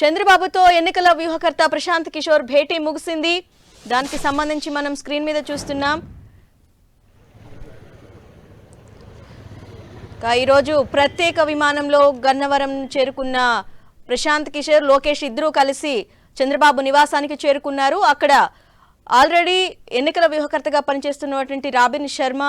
చంద్రబాబుతో ఎన్నికల వ్యూహకర్త ప్రశాంత్ కిషోర్ భేటీ ముగిసింది. దానికి సంబంధించి మనం స్క్రీన్ మీద చూస్తున్నాం. ఈరోజు ప్రత్యేక విమానంలో గన్నవరం చేరుకున్న ప్రశాంత్ కిషోర్ లోకేష్ ఇద్దరూ కలిసి చంద్రబాబు నివాసానికి చేరుకున్నారు. అక్కడ ఆల్రెడీ ఎన్నికల వ్యూహకర్తగా పనిచేస్తున్నటువంటి రాబిన్ శర్మ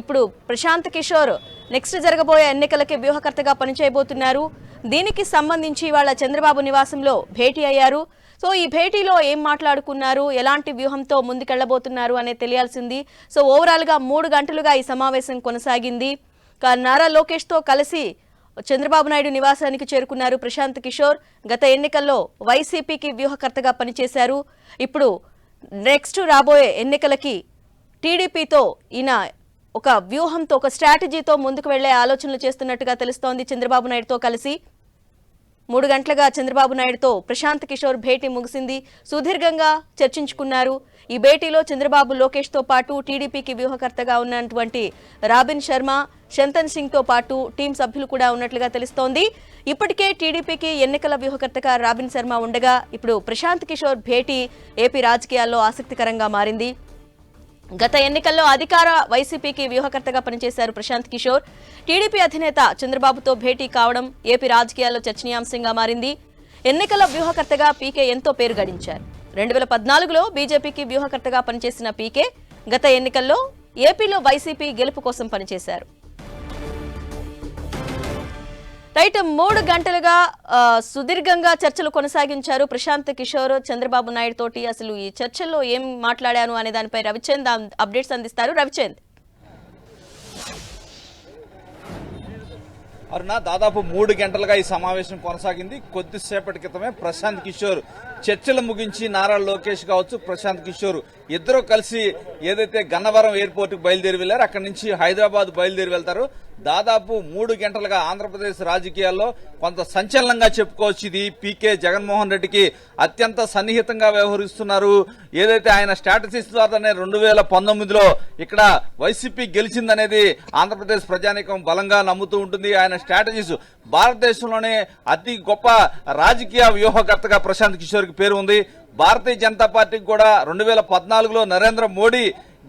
ఇప్పుడు ప్రశాంత్ కిషోర్ నెక్స్ట్ జరగబోయే ఎన్నికలకి వ్యూహకర్తగా పనిచేయబోతున్నారు. దీనికి సంబంధించి వాళ్ళ చంద్రబాబు నివాసంలో భేటీ అయ్యారు. సో ఈ భేటీలో ఏం మాట్లాడుకున్నారు? ఎలాంటి వ్యూహంతో ముందుకెళ్ళబోతున్నారు అనేది తెలియాల్సింది. సో ఓవరాల్గా మూడు గంటలుగా ఈ సమావేశం కొనసాగింది. నారా లోకేష్తో కలిసి చంద్రబాబు నాయుడు నివాసానికి చేరుకున్నారు ప్రశాంత్ కిషోర్. గత ఎన్నికల్లో వైసీపీకి వ్యూహకర్తగా పనిచేశారు. ఇప్పుడు నెక్స్ట్ రాబోయే ఎన్నికలకి టీడీపీతో ఈయన ఒక వ్యూహంతో ఒక స్ట్రాటజీతో ముందుకు వెళ్ళే ఆలోచనలు చేస్తున్నట్టుగా తెలుస్తోంది చంద్రబాబు నాయుడుతో కలిసి. మూడు గంటలుగా చంద్రబాబు నాయుడుతో ప్రశాంత్ కిషోర్ భేటీ ముగిసింది. సుదీర్ఘంగా చర్చించుకున్నారు. ఈ భేటీలో చంద్రబాబు లోకేష్తో పాటు టీడీపీకి వ్యూహకర్తగా ఉన్నటువంటి రాబిన్ శర్మ శంతన్ సింగ్తో పాటు టీం సభ్యులు కూడా ఉన్నట్లుగా తెలుస్తోంది. ఇప్పటికే టీడీపీకి ఎన్నికల వ్యూహకర్తగా రాబిన్ శర్మ ఉండగా ఇప్పుడు ప్రశాంత్ కిషోర్ భేటీ ఏపీ రాజకీయాల్లో ఆసక్తికరంగా మారింది. గత ఎన్నికల్లో అధికార వైసీపీకి వ్యూహకర్తగా పనిచేశారు ప్రశాంత్ కిషోర్. టీడీపీ అధినేత చంద్రబాబుతో భేటీ కావడం ఏపీ రాజకీయాల్లో చర్చనీయాంశంగా మారింది. ఎన్నికల వ్యూహకర్తగా పీకే ఎంతో పేరు గడించారు. రెండు వేల పద్నాలుగులో బీజేపీకి వ్యూహకర్తగా పనిచేసిన పీకే గత ఎన్నికల్లో ఏపీలో వైసీపీ గెలుపు కోసం పనిచేశారు. రైట్ మూడు గంటలుగా సుదీర్ఘంగా చర్చలు కొనసాగించారు ప్రశాంత్ కిషోర్ చంద్రబాబు నాయుడు తోటి. అసలు ఈ చర్చల్లో ఏం మాట్లాడాను అనే దానిపై రవిచంద్ అప్డేట్స్ అందిస్తారు. రవిచంద్. అరుణ దాదాపు మూడు గంటలుగా ఈ సమావేశం కొనసాగింది. కొద్దిసేపటి క్రితమే ప్రశాంత్ కిషోర్ చర్చలు ముగించి నారా లోకేష్ కావచ్చు ప్రశాంత్ కిషోర్ ఇద్దరు కలిసి ఏదైతే గన్నవరం ఎయిర్పోర్ట్కు బయలుదేరి వెళ్ళారు అక్కడి నుంచి హైదరాబాద్ బయలుదేరి వెళ్తారు. దాదాపు మూడు గంటలుగా ఆంధ్రప్రదేశ్ రాజకీయాల్లో కొంత సంచలనంగా చెప్పుకోవచ్చు. ఇది పీకే జగన్మోహన్ రెడ్డికి అత్యంత సన్నిహితంగా వ్యవహరిస్తున్నారు. ఏదైతే ఆయన స్ట్రాటజీస్ ద్వారానే రెండు వేల పంతొమ్మిదిలో ఇక్కడ వైసీపీ గెలిచిందనేది ఆంధ్రప్రదేశ్ ప్రజానీకం బలంగా నమ్ముతూ ఉంటుంది. ఆయన స్ట్రాటజీస్ భారతదేశంలోనే అతి గొప్ప రాజకీయ వ్యూహకర్తగా ప్రశాంత్ కిషోర్కి పేరు ఉంది. భారతీయ జనతా పార్టీకి కూడా రెండు వేల పద్నాలుగులో నరేంద్ర మోడీ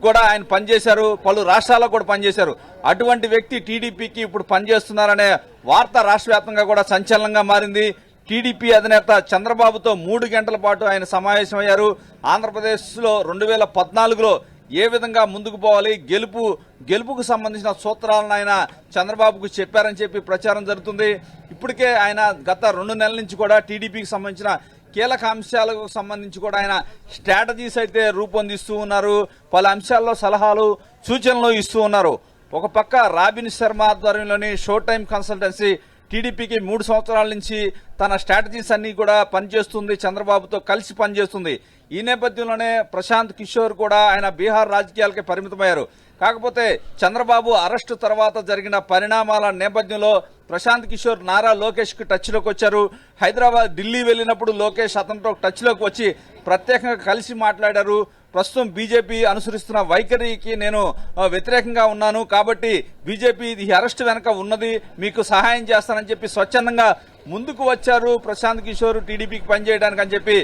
కూడా ఆయన పనిచేశారు పలు రాష్ట్రాల్లో కూడా పనిచేశారు. అటువంటి వ్యక్తి టీడీపీకి ఇప్పుడు పనిచేస్తున్నారనే వార్త రాష్ట్ర వ్యాప్తంగా కూడా సంచలనంగా మారింది. టీడీపీ అధినేత చంద్రబాబుతో మూడు గంటల పాటు ఆయన సమావేశమయ్యారు. ఆంధ్రప్రదేశ్లో రెండు వేల పద్నాలుగులో ఏ విధంగా ముందుకు పోవాలి గెలుపు గెలుపుకు సంబంధించిన సూత్రాలను ఆయన చంద్రబాబుకు చెప్పారని చెప్పి ప్రచారం జరుగుతుంది. ఇప్పటికే ఆయన గత రెండు నెలల నుంచి కూడా టీడీపీకి సంబంధించిన కీలక అంశాలకు సంబంధించి కూడా ఆయన స్ట్రాటజీస్ అయితే రూపొందిస్తూ ఉన్నారు. పలు అంశాల్లో సలహాలు సూచనలు ఇస్తూ ఉన్నారు. ఒక పక్క రాబిన్ శర్మ ఆధ్వర్యంలోని షో టైం కన్సల్టెన్సీ టీడీపీకి మూడు సంవత్సరాల నుంచి తన స్ట్రాటజీస్ అన్నీ కూడా పనిచేస్తుంది. చంద్రబాబుతో కలిసి పనిచేస్తుంది. ఈ నేపథ్యంలోనే ప్రశాంత్ కిషోర్ కూడా ఆయన బీహార్ రాజకీయాలకే పరిమితమయ్యారు. కాకపోతే చంద్రబాబు అరెస్టు తర్వాత జరిగిన పరిణామాల నేపథ్యంలో ప్రశాంత్ కిషోర్ నారా లోకేష్కి టచ్లోకి వచ్చారు. హైదరాబాద్ ఢిల్లీ వెళ్ళినప్పుడు లోకేష్ అతనితో టచ్లోకి వచ్చి ప్రత్యేకంగా కలిసి మాట్లాడారు. ప్రస్తుతం బీజేపీ అనుసరిస్తున్న వైఖరికి నేను వ్యతిరేకంగా ఉన్నాను. కాబట్టి బీజేపీ ఈ అరెస్ట్ వెనక ఉన్నది. మీకు సహాయం చేస్తానని చెప్పి స్వచ్ఛందంగా ముందుకు వచ్చారు ప్రశాంత్ కిషోర్ టీడీపీకి పనిచేయడానికి అని చెప్పి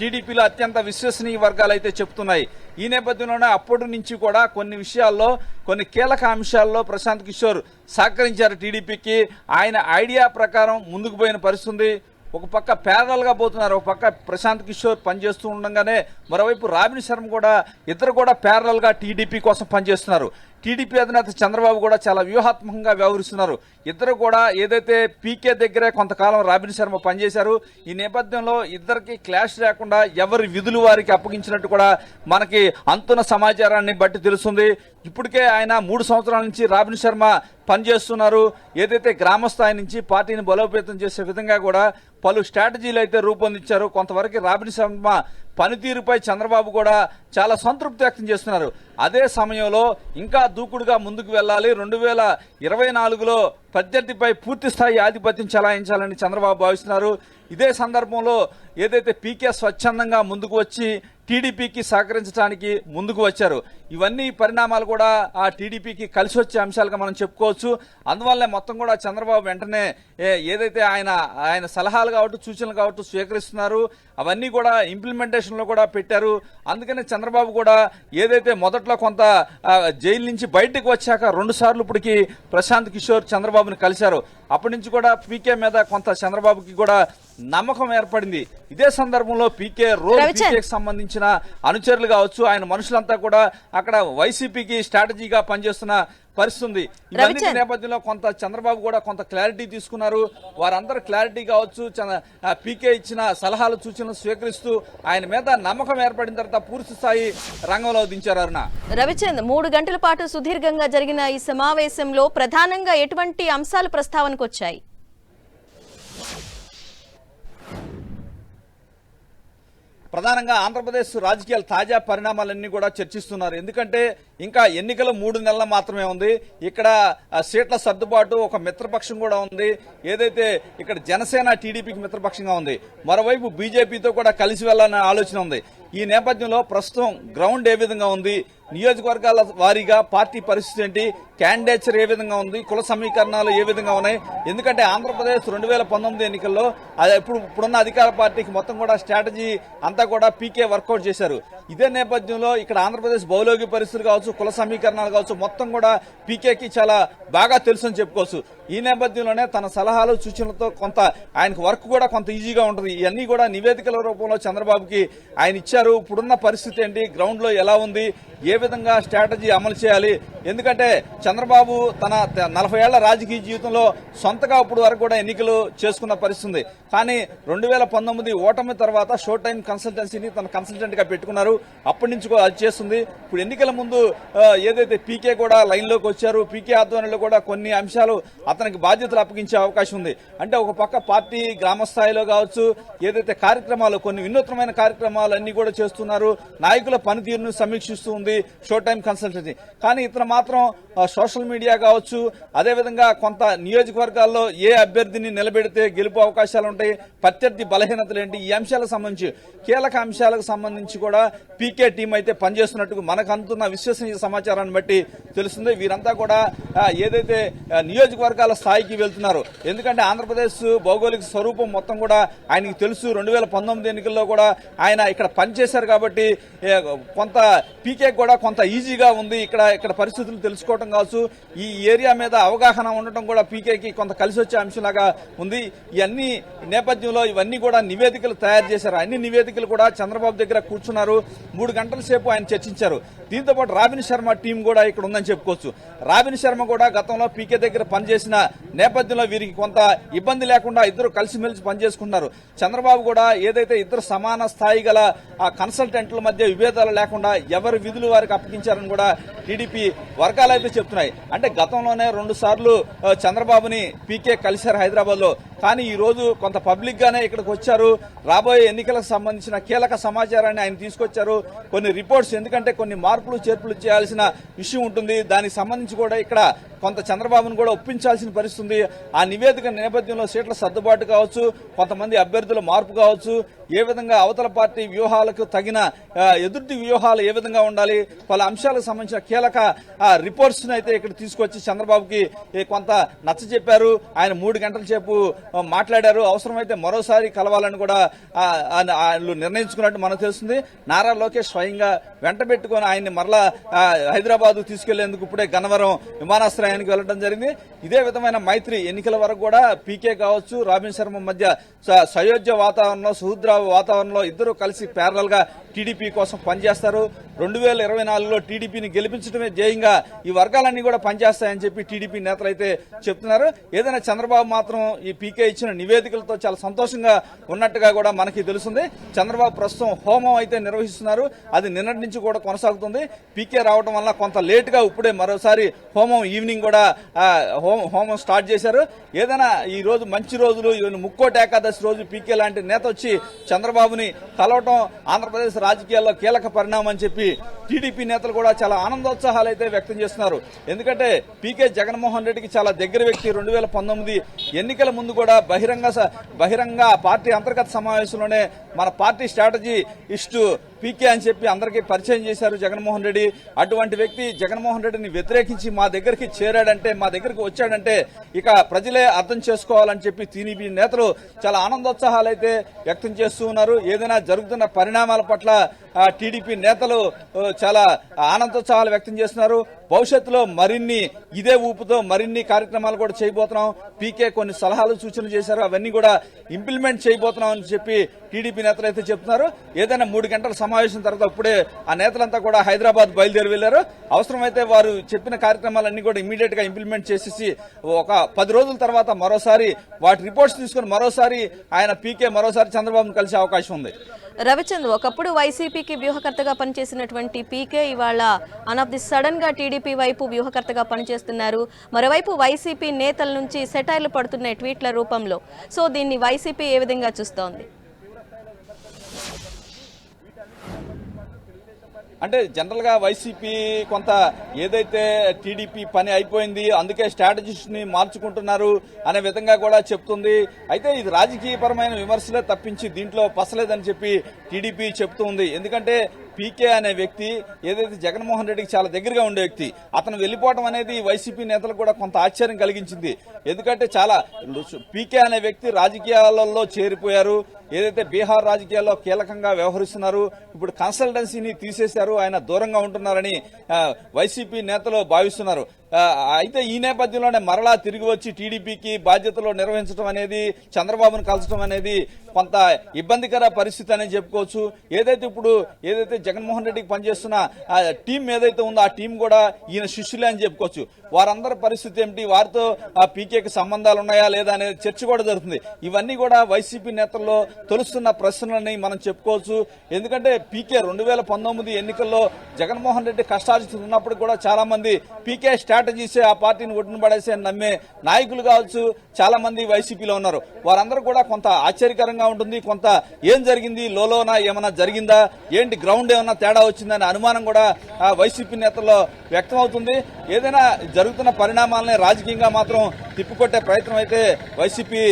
టీడీపీలో అత్యంత విశ్వసనీయ వర్గాలు అయితే చెప్తున్నాయి. ఈ నేపథ్యంలోనే అప్పటి నుంచి కూడా కొన్ని విషయాల్లో కొన్ని కీలక అంశాల్లో ప్రశాంత్ కిషోర్ సహకరించారు టీడీపీకి. ఆయన ఐడియా ప్రకారం ముందుకు పోయిన పరిస్థితి ఒక పక్క ప్యారల్ పోతున్నారు ఒక పక్క ప్రశాంత్ కిషోర్ పనిచేస్తూ ఉండగానే మరోవైపు రాబిన్ శర్మ కూడా ఇద్దరు కూడా ప్యారల్ టీడీపీ కోసం పనిచేస్తున్నారు. టీడీపీ అధినేత చంద్రబాబు కూడా చాలా వ్యూహాత్మకంగా వ్యవహరిస్తున్నారు. ఇద్దరు కూడా ఏదైతే పీకే దగ్గరే కొంతకాలం రాబిన్ శర్మ పనిచేశారు ఈ నేపథ్యంలో ఇద్దరికి క్లాష్ లేకుండా ఎవరి విధులు వారికి అప్పగించినట్టు కూడా మనకి అంతున్న సమాచారాన్ని బట్టి తెలుస్తుంది. ఇప్పటికే ఆయన మూడు సంవత్సరాల నుంచి రాబిన్ శర్మ పనిచేస్తున్నారు. ఏదైతే గ్రామ స్థాయి నుంచి పార్టీని బలోపేతం చేసే విధంగా కూడా పలు స్ట్రాటజీలు అయితే రూపొందించారు. కొంతవరకు రాబిన్ శర్మ పనితీరుపై చంద్రబాబు కూడా చాలా సంతృప్తి వ్యక్తం చేస్తున్నారు. అదే సమయంలో ఇంకా దూకుడుగా ముందుకు వెళ్ళాలి. రెండు వేల ఇరవై నాలుగులో ప్రత్యర్థిపై పూర్తిస్థాయి ఆధిపత్యం చెలాయించాలని చంద్రబాబు భావిస్తున్నారు. ఇదే సందర్భంలో ఏదైతే పీకే స్వచ్ఛందంగా ముందుకు వచ్చి టీడీపీకి సహకరించడానికి ముందుకు వచ్చారు. ఇవన్నీ పరిణామాలు కూడా ఆ టీడీపీకి కలిసి వచ్చే అంశాలుగా మనం చెప్పుకోవచ్చు. అందువల్లే మొత్తం కూడా చంద్రబాబు వెంటనే ఏదైతే ఆయన ఆయన సలహాలు కావచ్చు సూచనలు కావచ్చు స్వీకరిస్తున్నారు. అవన్నీ కూడా ఇంప్లిమెంటేషన్లో కూడా పెట్టారు. అందుకనే చంద్రబాబు కూడా ఏదైతే మొదట్లో కొంత జైలు నుంచి బయటకు వచ్చాక రెండు సార్లు ఇప్పటికి ప్రశాంత్ కిషోర్ చంద్రబాబుని కలిశారు. అప్పటి నుంచి కూడా పీకే మీద కొంత చంద్రబాబుకి కూడా నమ్మకం ఏర్పడింది. ఇదే సందర్భంలో పీకే రోజు. పీకేకి సంబంధించిన అనుచరులు కావచ్చు ఆయన మనుషులంతా కూడా అక్కడ వైసీపీకి స్ట్రాటజీగా పనిచేస్తున్న పరిస్థితి ఉంది ఇవన్నీ. నేపథ్యంలో కొంత చంద్రబాబు కూడా కొంత క్లారిటీ తీసుకున్నారు. వారందరూ క్లారిటీ కావచ్చు పీకే ఇచ్చిన సలహాలు సూచనలు స్వీకరిస్తూ ఆయన మీద నమ్మకం ఏర్పడిన తర్వాత పూర్తి స్థాయి రంగంలో దించారు అరుణ. రవిచంద్ మూడు గంటల పాటు సుదీర్ఘంగా జరిగిన ఈ సమావేశంలో ప్రధానంగా ఎటువంటి అంశాలు ప్రస్తావనకు వచ్చాయి ప్రధానంగా ఆంధ్రప్రదేశ్ రాజకీయాల తాజా పరిణామాలన్నీ కూడా చర్చిస్తున్నారు. ఎందుకంటే ఇంకా ఎన్నికలు మూడు నెలలు మాత్రమే ఉంది. ఇక్కడ ఆ, సీట్ల సర్దుబాటు ఒక మిత్రపక్షం కూడా ఉంది. ఏదైతే ఇక్కడ జనసేన టీడీపీకి మిత్రపక్షంగా ఉంది మరోవైపు బీజేపీతో కూడా కలిసి వెళ్ళాలనే ఆలోచన ఉంది. ఈ నేపథ్యంలో ప్రస్తుతం గ్రౌండ్ ఏ విధంగా ఉంది? నియోజకవర్గాల వారీగా పార్టీ పరిస్థితి ఏంటి? క్యాండిడేచర్ ఏ విధంగా ఉంది? కుల సమీకరణాలు ఏ విధంగా ఉన్నాయి? ఎందుకంటే ఆంధ్రప్రదేశ్ రెండు వేల పంతొమ్మిది ఎన్నికల్లో అది ఇప్పుడు ఇప్పుడున్న అధికార పార్టీకి మొత్తం కూడా స్ట్రాటజీ అంతా కూడా పీకే వర్కౌట్ చేశారు. ఇదే నేపథ్యంలో ఇక్కడ ఆంధ్రప్రదేశ్ భౌగోళిక పరిస్థితులు కావచ్చు కుల సమీకరణాలు కావచ్చు మొత్తం కూడా పీకేకి చాలా బాగా తెలుసు అని చెప్పుకోవచ్చు. ఈ నేపథ్యంలోనే తన సలహాలు సూచనలతో కొంత ఆయనకు వర్క్ కూడా కొంత ఈజీగా ఉంటుంది. ఇవన్నీ కూడా నివేదికల రూపంలో చంద్రబాబుకి ఆయన ఇచ్చారు. ఇప్పుడున్న పరిస్థితి ఏంటి? గ్రౌండ్లో ఎలా ఉంది? ఏ విధంగా స్ట్రాటజీ అమలు చేయాలి. ఎందుకంటే చంద్రబాబు తన నలభై ఏళ్ళ రాజకీయ జీవితంలో సొంతగా ఇప్పుడు వరకు కూడా ఎన్నికలు చేసుకున్న పరిస్థితుంది. కానీ రెండు వేల పంతొమ్మిది ఓటమి తర్వాత షో టైం కన్సల్టెన్సీని తన కన్సల్టెంట్గా పెట్టుకున్నారు. అప్పటి నుంచి కూడా అది చేస్తుంది. ఇప్పుడు ఎన్నికల ముందు ఏదైతే పీకే కూడా లైన్లోకి వచ్చారు పీకే ఆధ్వర్యంలో కూడా కొన్ని అంశాలు అతనికి బాధ్యతలు అప్పగించే అవకాశం ఉంది. అంటే ఒక పక్క పార్టీ గ్రామ స్థాయిలో కావచ్చు ఏదైతే కార్యక్రమాలు కొన్ని వినూత్నమైన కార్యక్రమాలు అన్ని కూడా చేస్తున్నారు. నాయకుల పనితీరును సమీక్షిస్తూ ఉంది. షో టైం కన్సల్టెన్సీ కానీ ఇతను మాత్రం సోషల్ మీడియా కావచ్చు అదేవిధంగా కొంత నియోజకవర్గాల్లో ఏ అభ్యర్థిని నిలబెడితే గెలుపు అవకాశాలు ఉంటాయి ప్రత్యర్థి బలహీనతలు ఏంటి ఈ అంశాలకు సంబంధించి కీలక అంశాలకు సంబంధించి కూడా పీకే టీం అయితే పనిచేస్తున్నట్టు మనకు అందుతున్న విశ్వసనీయ సమాచారాన్ని బట్టి తెలుస్తుంది. వీరంతా కూడా ఏదైతే నియోజకవర్గాల స్థాయికి వెళ్తున్నారు ఎందుకంటే ఆంధ్రప్రదేశ్ భౌగోళిక స్వరూపం మొత్తం కూడా ఆయనకి తెలుసు. రెండు వేల పంతొమ్మిది ఎన్నికల్లో కూడా ఆయన ఇక్కడ పనిచేశారు కాబట్టి కొంత పీకే కూడా కొంత ఈజీగా ఉంది. ఇక్కడ ఇక్కడ పరిస్థితులు తెలుసుకోవడం కావచ్చు. ఈ ఏరియా మీద అవగాహన ఉండటం కూడా పీకేకి కొంత కలిసి వచ్చే అంశంలాగా ఉంది. ఇవన్నీ నేపథ్యంలో ఇవన్నీ కూడా నివేదికలు తయారు చేశారు. అన్ని నివేదికలు కూడా చంద్రబాబు దగ్గర కూర్చున్నారు. మూడు గంటల సేపు ఆయన చర్చించారు. దీంతో పాటు రాబిన్ శర్మ టీం కూడా ఇక్కడ ఉందని చెప్పుకోవచ్చు. రాబిన్ శర్మ కూడా గతంలో పీకే దగ్గర పనిచేసిన నేపథ్యంలో వీరికి కొంత ఇబ్బంది లేకుండా ఇద్దరు కలిసిమెలిసి పనిచేసుకుంటున్నారు. చంద్రబాబు కూడా ఏదైతే ఇద్దరు సమాన స్థాయి గల ఆ కన్సల్టెంట్ల మధ్య విభేదాలు లేకుండా ఎవరి విధులు వారికి అప్పగించారని కూడా టీడీపీ వర్గాలు అయితే చెప్తున్నాయి. అంటే గతంలోనే రెండు సార్లు చంద్రబాబుని పీకే కలిశారు హైదరాబాద్లో కానీ ఈ రోజు కొంత పబ్లిక్ గానే ఇక్కడికి వచ్చారు. రాబోయే ఎన్నికలకు సంబంధించిన కీలక సమాచారాన్ని ఆయన తీసుకొచ్చారు. కొన్ని రిపోర్ట్స్ ఎందుకంటే కొన్ని మార్పులు చేర్పులు చేయాల్సిన విషయం ఉంటుంది. దానికి సంబంధించి కూడా ఇక్కడ కొంత చంద్రబాబును కూడా ఒప్పించాల్సిన పరిస్థితి ఉంది ఆ నివేదిక నేపథ్యంలో సీట్ల సర్దుబాటు కావచ్చు కొంతమంది అభ్యర్థుల మార్పు కావచ్చు ఏ విధంగా అవతల పార్టీ వ్యూహాలకు తగిన ఎదుటి వ్యూహాలు ఏ విధంగా ఉండాలి పలు అంశాలకు సంబంధించిన కీలక రిపోర్ట్స్ అయితే ఇక్కడ తీసుకొచ్చి చంద్రబాబుకి కొంత నచ్చ చెప్పారు. ఆయన మూడు గంటల సేపు మాట్లాడారు. అవసరమైతే మరోసారి కలవాలని కూడా వాళ్ళు నిర్ణయించుకున్నట్టు మనకు తెలుస్తుంది. నారా లోకేష్ స్వయంగా వెంట పెట్టుకుని ఆయన్ని మరలా హైదరాబాద్ తీసుకెళ్ళేందుకు ఇప్పుడే గన్నవరం విమానాశ్రయానికి వెళ్ళడం జరిగింది. ఇదే విధమైన మైత్రి ఎన్నికల వరకు కూడా పీకే కావచ్చు రాబిన్ శర్మ మధ్య స- సయోధ్య వాతావరణంలో సుహృద్ర వాతావరణంలో ఇద్దరు కలిసి ప్యారల్గా టీడీపీ కోసం పనిచేస్తారు. రెండు వేల ఇరవై నాలుగులో టీడీపీని గెలిపించడమే ధ్యేయంగా ఈ వర్గాలన్నీ కూడా పనిచేస్తాయని చెప్పి టీడీపీ నేతలు అయితే చెప్తున్నారు. ఏదైనా చంద్రబాబు మాత్రం ఈ పీకే ఇచ్చిన నివేదికలతో చాలా సంతోషంగా ఉన్నట్టుగా కూడా మనకి తెలుస్తుంది. చంద్రబాబు ప్రస్తుతం హోమం అయితే నిర్వహిస్తున్నారు. అది నిన్నటి నుంచి కూడా కొనసాగుతుంది. పీకే రావడం వల్ల కొంత లేటుగా ఇప్పుడే మరోసారి హోమం ఈవినింగ్ కూడా హోమం స్టార్ట్ చేశారు. ఏదైనా ఈ రోజు మంచి రోజులు ఈ ముక్కోటి ఏకాదశి రోజు పీకే లాంటి నేత వచ్చి చంద్రబాబుని కలవటం ఆంధ్రప్రదేశ్ రాజకీయాల్లో కీలక పరిణామం అని చెప్పి టీడీపీ నేతలు కూడా చాలా ఆనందోత్సాహాలు అయితే వ్యక్తం చేస్తున్నారు. ఎందుకంటే పీకే జగన్మోహన్ రెడ్డికి చాలా దగ్గర వ్యక్తి. రెండు వేల పంతొమ్మిది ఎన్నికల ముందు కూడా బహిరంగ స- బహిరంగ పార్టీ అంతర్గత సమావేశంలోనే మన పార్టీ స్ట్రాటజీ ఇస్టు పీకే అని చెప్పి అందరికీ పరిచయం చేశారు జగన్మోహన్ రెడ్డి. అటువంటి వ్యక్తి జగన్మోహన్ రెడ్డిని వ్యతిరేకించి మా దగ్గరికి చేరాడంటే మా దగ్గరికి వచ్చాడంటే ఇక ప్రజలే అర్థం చేసుకోవాలని చెప్పి టీడీపీ నేతలు చాలా ఆనందోత్సాహాలు అయితే వ్యక్తం చేస్తూ ఉన్నారు. ఏదైనా జరుగుతున్న పరిణామాల పట్ల టీడీపీ నేతలు చాలా ఆనందోత్సాహాలు వ్యక్తం చేస్తున్నారు. భవిష్యత్తులో మరిన్ని ఇదే ఊపుతో మరిన్ని కార్యక్రమాలు కూడా చేయబోతున్నాం. పీకే కొన్ని సలహాలు సూచనలు చేశారు. అవన్నీ కూడా ఇంప్లిమెంట్ చేయబోతున్నాం అని చెప్పి టీడీపీ నేతలు అయితే చెప్తున్నారు. ఏదైనా మూడు గంటల సమావేశం తర్వాత అప్పుడే ఆ నేతలంతా కూడా హైదరాబాద్ బయలుదేరి వెళ్ళారు అవసరమైతే వారు చెప్పిన కార్యక్రమాలన్నీ కూడా ఇమీడియట్గా ఇంప్లిమెంట్ చేసేసి ఒక పది రోజుల తర్వాత మరోసారి వాటి రిపోర్ట్స్ తీసుకుని మరోసారి ఆయన పీకే మరోసారి చంద్రబాబును కలిసే అవకాశం ఉంది. రవిచంద్ ఒకప్పుడు వైసీపీ వైసీపీకి వ్యూహకర్తగా పనిచేసినటువంటి పీకే ఇవాళ అన్ ఆఫ్ ది సడన్గా టీడీపీ వైపు వ్యూహకర్తగా పనిచేస్తున్నారు. మరోవైపు వైసీపీ నేతల నుంచి సెటైర్లు పడుతున్నాయి ట్వీట్ల రూపంలో. సో దీన్ని వైసీపీ ఏ విధంగా చూస్తోంది? అంటే జనరల్గా వైసీపీ కొంత ఏదైతే టీడీపీ పని అయిపోయింది అందుకే స్ట్రాటజిస్ట్ని మార్చుకుంటున్నారు అనే విధంగా కూడా చెప్తుంది. అయితే ఇది రాజకీయపరమైన విమర్శలే తప్పించి దీంట్లో పసలేదని చెప్పి టీడీపీ చెప్తుంది ఎందుకంటే పీకే అనే వ్యక్తి ఏదైతే జగన్మోహన్ రెడ్డికి చాలా దగ్గరగా ఉండే వ్యక్తి అతను వెళ్ళిపోవడం అనేది వైసీపీ నేతలకు కూడా కొంత ఆశ్చర్యం కలిగించింది. ఎందుకంటే చాలా పీకే అనే వ్యక్తి రాజకీయాలలో చేరిపోయారు. ఏదైతే బీహార్ రాజకీయాల్లో కీలకంగా వ్యవహరిస్తున్నారు ఇప్పుడు కన్సల్టెన్సీని తీసేశారు ఆయన దూరంగా ఉంటున్నారని వైసీపీ నేతలు భావిస్తున్నారు. అయితే ఈ నేపథ్యంలోనే మరలా తిరిగి వచ్చి టీడీపీకి బాధ్యతలు నిర్వహించడం అనేది చంద్రబాబును కలచడం అనేది కొంత ఇబ్బందికర పరిస్థితి అని చెప్పుకోవచ్చు. ఏదైతే ఇప్పుడు ఏదైతే జగన్మోహన్ రెడ్డికి పనిచేస్తున్న ఆ టీం ఏదైతే ఉందో ఆ టీం కూడా ఈయన శిష్యులే అని చెప్పుకోవచ్చు. వారందరి పరిస్థితి ఏమిటి? వారితో ఆ పీకేకి సంబంధాలు ఉన్నాయా లేదా అనేది చర్చ కూడా జరుగుతుంది. ఇవన్నీ కూడా వైసీపీ నేతల్లో తొలుస్తున్న ప్రశ్నలని మనం చెప్పుకోవచ్చు. ఎందుకంటే పీకే రెండు వేల పంతొమ్మిది ఎన్నికల్లో జగన్మోహన్ రెడ్డి కష్టార్జితున్నప్పుడు కూడా చాలా మంది వేట చేసే ఆ పార్టీని ఒడ్డున పడేసే నమ్మే నాయకులు కావచ్చు చాలా మంది వైసీపీలో ఉన్నారు. వారందరూ కూడా కొంత ఆశ్చర్యకరంగా ఉంటుంది కొంత ఏం జరిగింది లోలోనా ఏమైనా జరిగిందా ఏంటి గ్రౌండ్ ఏమైనా తేడా వచ్చిందనే అనుమానం కూడా ఆ వైసీపీ నేతల్లో వ్యక్తమవుతుంది. ఏదైనా జరుగుతున్న పరిణామాలని రాజకీయంగా మాత్రం తిప్పికొట్టే ప్రయత్నం అయితే వైసీపీ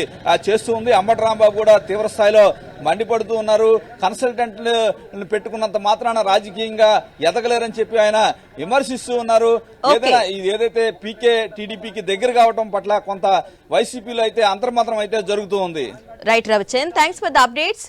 చేస్తూ ఉంది. అంబటి రాంబాబు కూడా తీవ్ర స్థాయిలో మండిపడుతూ ఉన్నారు. కన్సల్టెంట్లు పెట్టుకున్నంత మాత్రాన రాజకీయంగా ఎదగలేరని చెప్పి ఆయన విమర్శిస్తూ ఉన్నారు. ఏదైనా ఇది ఏదైతే పీకే టీడీపీకి దగ్గర కావడం పట్ల కొంత వైసీపీలో అయితే అంతర్మాత్రం అయితే జరుగుతూ ఉంది. Right Ravichand thanks for the updates